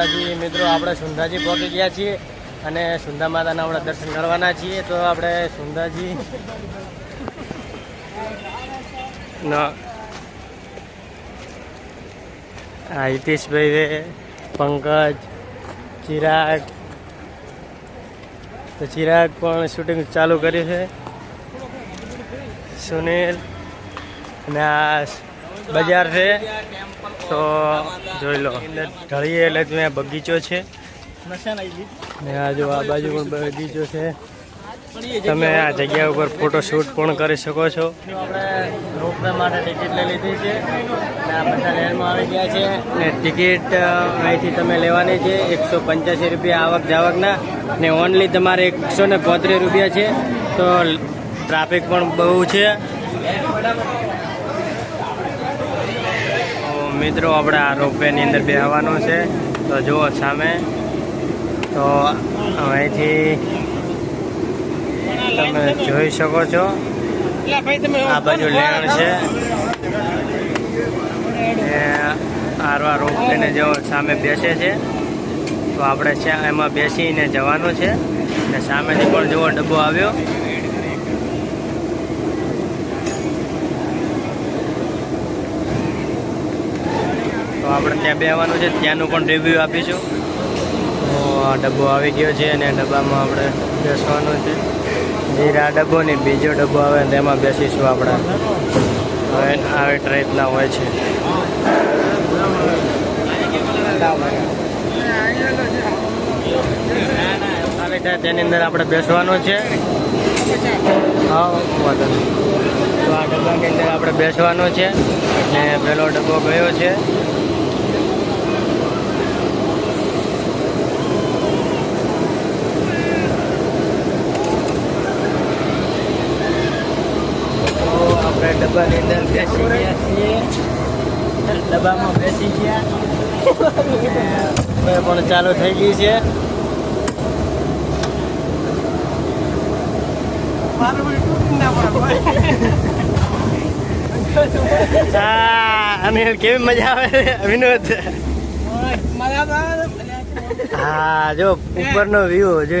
માતાજી, મિત્રો, આપણે સુંધાજી પહોંચી ગયા છીએ અને સુંધા માતાના આપણે દર્શન કરવાના છીએ. તો આપણે સુંધાજી ના. હિતેશભાઈ પંકજ, ચિરાગ. તો ચિરાગ પણ શૂટિંગ ચાલુ કર્યું છે. સુનિલ અને આ બજાર છે. તો જોઈ લો. ઢળીએ એટલે ત્યાં બગીચો છે. ને આ જો આ બાજુ પણ બગીચો છે. તમે આ જગ્યા ઉપર ફોટો શૂટ પણ કરી શકો છો. આપણે રોપવે માટે ટિકિટ લઈ લીધી છે. બધા લેનમાં આવી ગયા છે. ને ટિકિટ અહીંથી તમે લેવાની છે. એકસો પંચ્યાસી રૂપિયા આવક જાવકના. ને ઓનલી તમારે એકસો ને રૂપિયા છે. તો ટ્રાફિક પણ બહુ છે. મિત્રો, આપણે આ રોપવેની અંદર બેહવાનું છે. તો જુઓ સામે. તો અહીંથી તમે જોઈ શકો છો. આ બાજુ લેણ છે. આરવા રોપવેને જો સામે બેસે છે. તો આપણે એમાં બેસીને જવાનું છે. અને સામેથી પણ જુઓ ડબ્બો આવ્યો. આપણે ત્યાં બેવાનું છે, ત્યાંનું પણ રિવ્યૂ આપીશું. આ ડબ્બો આવી ગયો છે અને ડબ્બામાં આપણે બેસવાનું છે. જે આ ડબ્બો ને બીજો ડબ્બો આવે તેમાં બેસીશું આપણે. હવે આવી રીતના હોય છે. તેની અંદર આપણે બેસવાનું છે. હા, વાંધો. તો આ ડબ્બાની અંદર આપણે બેસવાનું છે. એટલે પહેલો ડબ્બો ગયો છે તો આપણે ડબ્બાની અંદર બેસી ગયા છીએ. ડબ્બામાં બેસી ગયા. પણ ચાલુ થઈ ગઈ છે. કેવી મજા આવે વિનોદ? હા, જો, ઉપરનો વ્યૂ જો.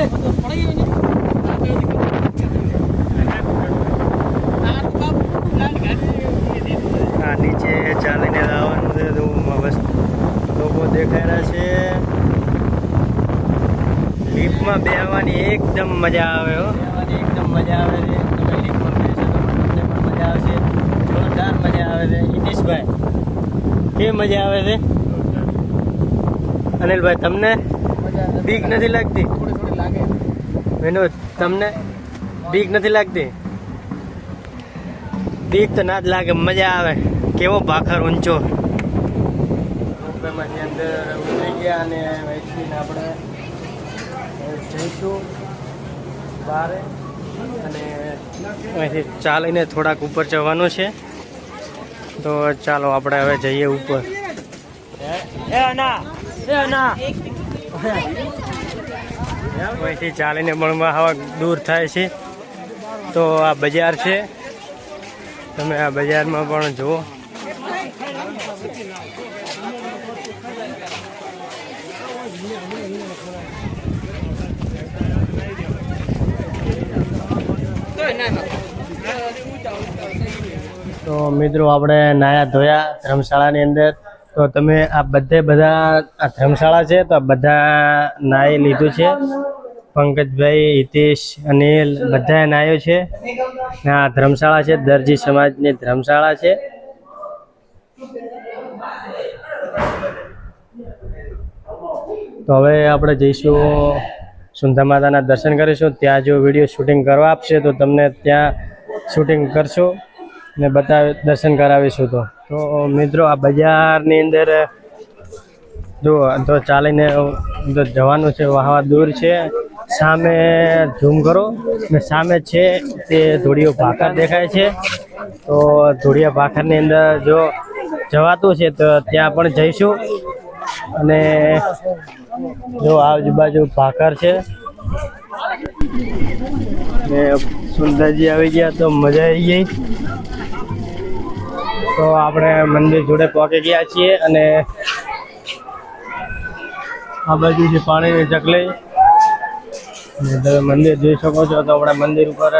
આ નીચે ચાલીને લાવવાનું છે બસ લોકો દેખાઈ રહ્યા છે લિફ્ટમાં બેહવાની એકદમ મજા આવે હો. એકદમ મજા આવે છે. તમે લિફ્ટમાં બેસો તો તમને પણ મજા આવશે. જોરદાર મજા આવે છે. હિતેશભાઈ કે મજા આવે છે? અનિલભાઈ તમને બીક નથી લાગતી? વિનોદ તમને બીક નથી લાગતી? બીક તો ના જ લાગે મજા આવે. કેવો ભાખર ઊંચો. રોપવેમાંથી અંદર ઉતરી ગયા અને અહીંથી આપણે જઈશું બહાર અને અહીંથી ચાલીને થોડાક ઉપર જવાનું છે. તો ચાલો આપણે હવે જઈએ ઉપર. એ ના એ ના અહીંથી ચાલીને પણ હવા દૂર થાય છે. તો આ બજાર છે. તમે આ બજારમાં પણ જુઓ. તો મિત્રો, આપણે નાયા ધોયા ધર્મશાળાની અંદર તો તમે આ બધે બધા આ ધર્મશાળા છે તો બધા નાઈ લીધું છે. પંકજભાઈ, હિતેશ, અનિલ બધાએ નાયો છે. ને આ ધર્મશાળા છે, દરજી સમાજની ધર્મશાળા છે. તો હવે આપણે જઈશું સુંધા માતાના દર્શન કરીશું. ત્યાં જો વીડિયો શૂટિંગ કરવા આપશે તો તમને ત્યાં શૂટિંગ કરશું ને બતાવ દર્શન કરાવીશું તો. તો મિત્રો આ બજારની અંદર, જો, તો ચાલીને તો જવાનું છે, વાહવા દૂર છે. સામે ઝૂમ કરો. ને સામે છે તે ધોળીઓ ભાખર દેખાય છે. તો ધોળિયા ભાખરની અંદર જો જવાતું છે, તો ત્યાં પણ જઈશું. અને જો આજુબાજુ ભાખર છે. ને સુંદરજી આવી ગયા, તો મજા આવી ગઈ. તો આપણે મંદિર જોડે પહોંચી ગયા છીએ અને આ બાજુ છે પાણીની ચકલી ને તમે મંદિર જોઈ શકો છો. તો આપણે મંદિર ઉપર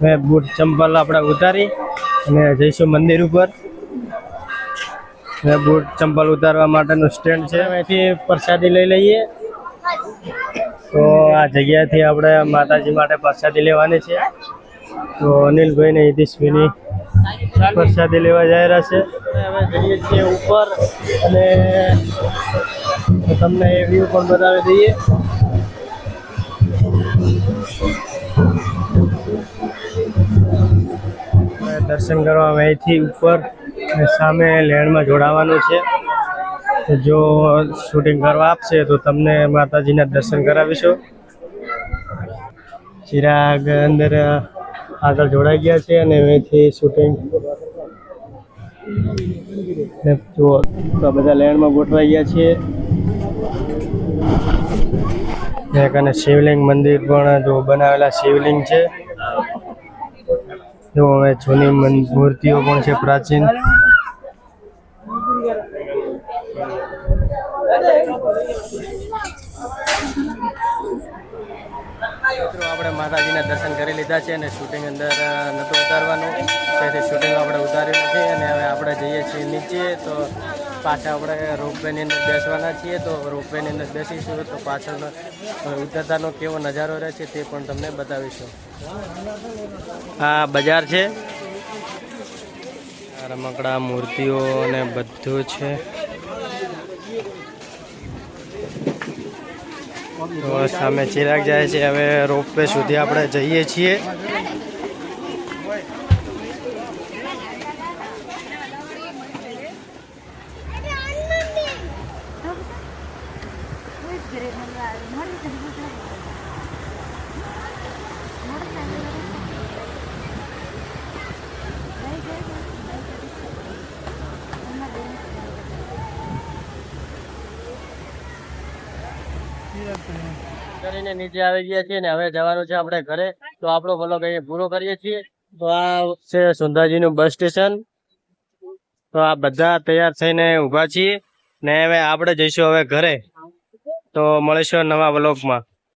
મેં બૂટ ચંપલ આપણે ઉતારી અને જઈશું મંદિર ઉપર. ને બૂટ ચંપલ ઉતારવા માટેનું સ્ટેન્ડ છે. અહીંથી પ્રસાદી લઈ લઈએ. તો આ જગ્યાથી આપણે માતાજી માટે પ્રસાદી લેવાની છે. તો અનિલભાઈને હિતેશભાઈની પ્રસાદી લેવા જઈ રહ્યા છે હવે જઈએ છીએ ઉપર અને તમને એ વ્યૂ પણ બતાવી દઈએ. દર્શન કરવા અહીંથી ઉપર સામે લેણમાં જોડાવાનું છે. જો શૂટિંગ કરવા આપશે તો તમને માતાજીના દર્શન કરાવીશું. ચિરાગ અંદર આગળ જોડાઈ ગયા છે અને અહીંથી શૂટિંગ જુઓ, તો બધા લેન્ડમાં ગોઠવાઈ ગયા છીએ. એક અને શિવલિંગ મંદિર પણ જો બનાવેલા શિવલિંગ છે. જો હવે જૂની મૂર્તિઓ પણ છે પ્રાચીન મિત્રો આપણે માતાજીના દર્શન કરી લીધા છે અને શૂટિંગ અંદર નહોતું ઉતારવાનું. તેથી શૂટિંગ આપણે ઉતાર્યું નથી અને હવે આપણે જઈએ છીએ નીચે. તો પાછા આપણે રોપવેની અંદર બેસવાના છીએ. તો રોપવેની અંદર બેસીશું તો પાછળનો ઉતરતાનો કેવો નજારો રહે છે તે પણ તમને બતાવીશું. આ બજાર છે. રમકડા, મૂર્તિઓ અને બધું છે. તો સામે ચિરાગ જાય છે. હવે રોપવે સુધી આપણે જઈએ છીએ. કરીને નીચે આવી ગયા છીએ ને હવે જવાનું છે આપણે ઘરે. તો આપણો વ્લોગ અહીંયા પૂરો કરીએ છીએ. તો આ છે સુંદરજીનું બસ સ્ટેશન. તો આ બધા તૈયાર થઈને ઊભા છીએ ને હવે આપણે જઈશું હવે ઘરે. તો મળીશું નવા વ્લોગમાં